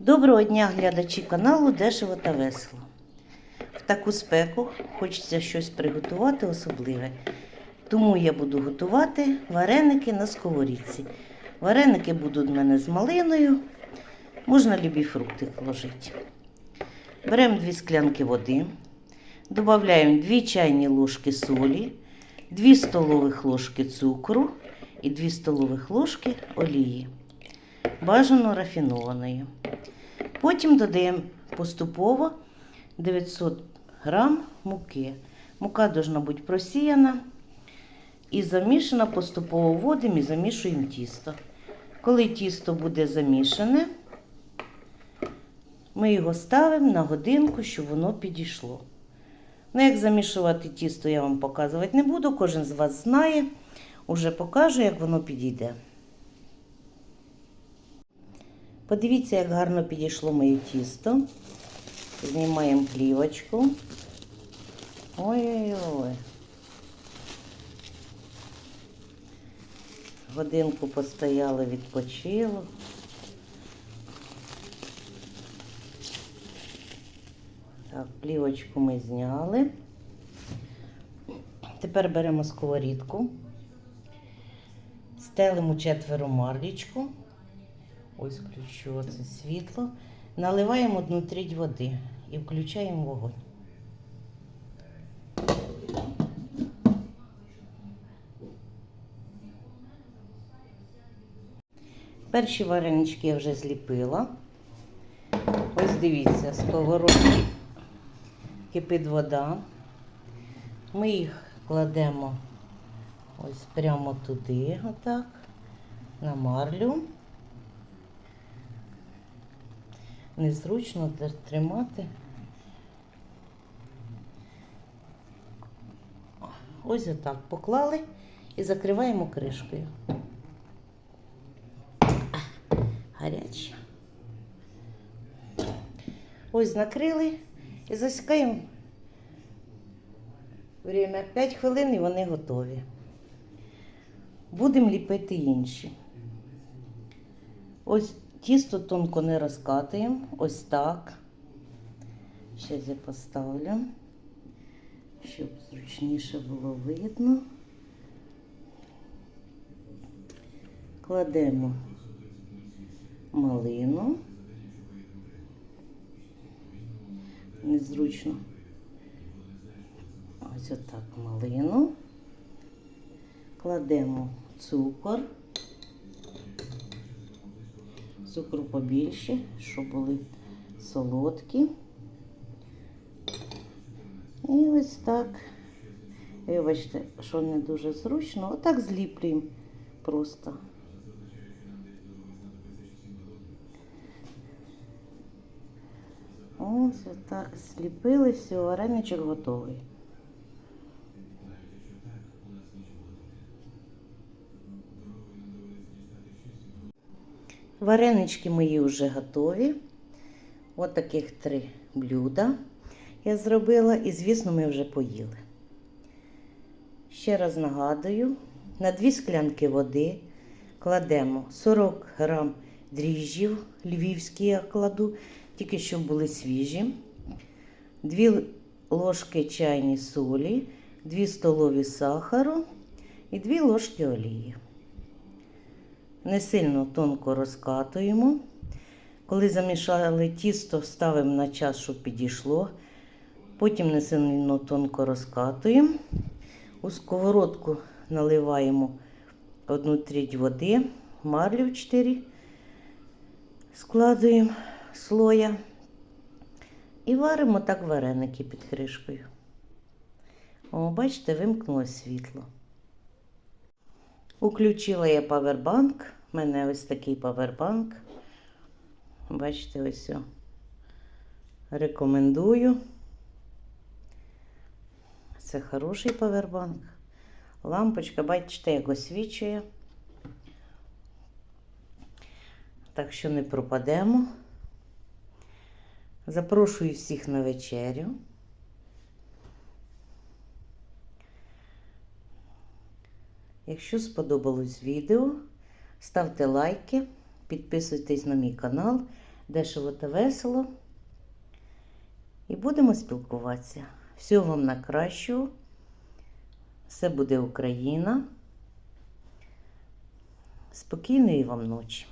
Доброго дня, глядачі каналу Дешево та Весело. В таку спеку хочеться щось приготувати особливе. Тому я буду готувати вареники на сковорідці. Вареники будуть в мене з малиною. Можна любі фрукти вложити. Беремо 2 склянки води, додаємо 2 чайні ложки солі, 2 столових ложки цукру і 2 столових ложки олії. Бажано рафінованої. Потім додаємо поступово 900 грам муки. Мука повинна бути просіяна і замішана поступово вводимо і замішуємо тісто. Коли тісто буде замішане, ми його ставимо на годинку, щоб воно підійшло. Ну, як замішувати тісто, я вам показувати не буду. Кожен з вас знає. Уже покажу, як воно підійде. Подивіться, як гарно підійшло моє тісто. Знімаємо плівочку. Ой-ой-ой. Годинку постояло, відпочило. Так, плівочку ми зняли. Тепер беремо сковорідку, стелимо четверо марлічку. Ось включу це світло. Наливаємо одну треть води і включаємо вогонь. Перші варенички я вже зліпила. Ось дивіться, сковородки кипить вода. Ми їх кладемо ось прямо туди, отак, на марлю. Незручно тримати. Ось отак поклали і закриваємо кришкою. Гаряче. Ось накрили і засікаємо время 5 хвилин і вони готові. Будемо ліпити інші. Ось тісто тонко не розкатуємо. Ось так. Зараз я поставлю, щоб зручніше було видно. Кладемо малину. Незручно. Ось отак малину. Кладемо цукор. Цукру побільше, щоб були солодкі. І ось так. Вибачте, що не дуже зручно. Отак зліплюємо просто. Ось отак зліпили, все, вареничок готовий. Варенички мої вже готові. Ось таких три блюда я зробила і, звісно, ми вже поїли. Ще раз нагадую, на дві склянки води кладемо 40 грам дріжджів, львівські я кладу, тільки щоб були свіжі, 2 ложки чайні солі, 2 столові сахару і 2 ложки олії. Не сильно тонко розкатуємо. Коли замішали тісто, ставимо на час, щоб підійшло. Потім не сильно тонко розкатуємо. У сковородку наливаємо одну треть води, марлю 4 складуємо слоя і варимо так вареники під кришкою. О, бачите, вимкнулося світло. Уключила я павербанк. У мене ось такий павербанк. Бачите, ось. Рекомендую. Це хороший павербанк. Лампочка, бачите, як освічує. Так що не пропадемо. Запрошую всіх на вечерю. Якщо сподобалось відео, ставте лайки, підписуйтесь на мій канал. дешево та весело. І будемо спілкуватися. Всього вам на кращого. Все буде Україна. Спокійної вам ночі.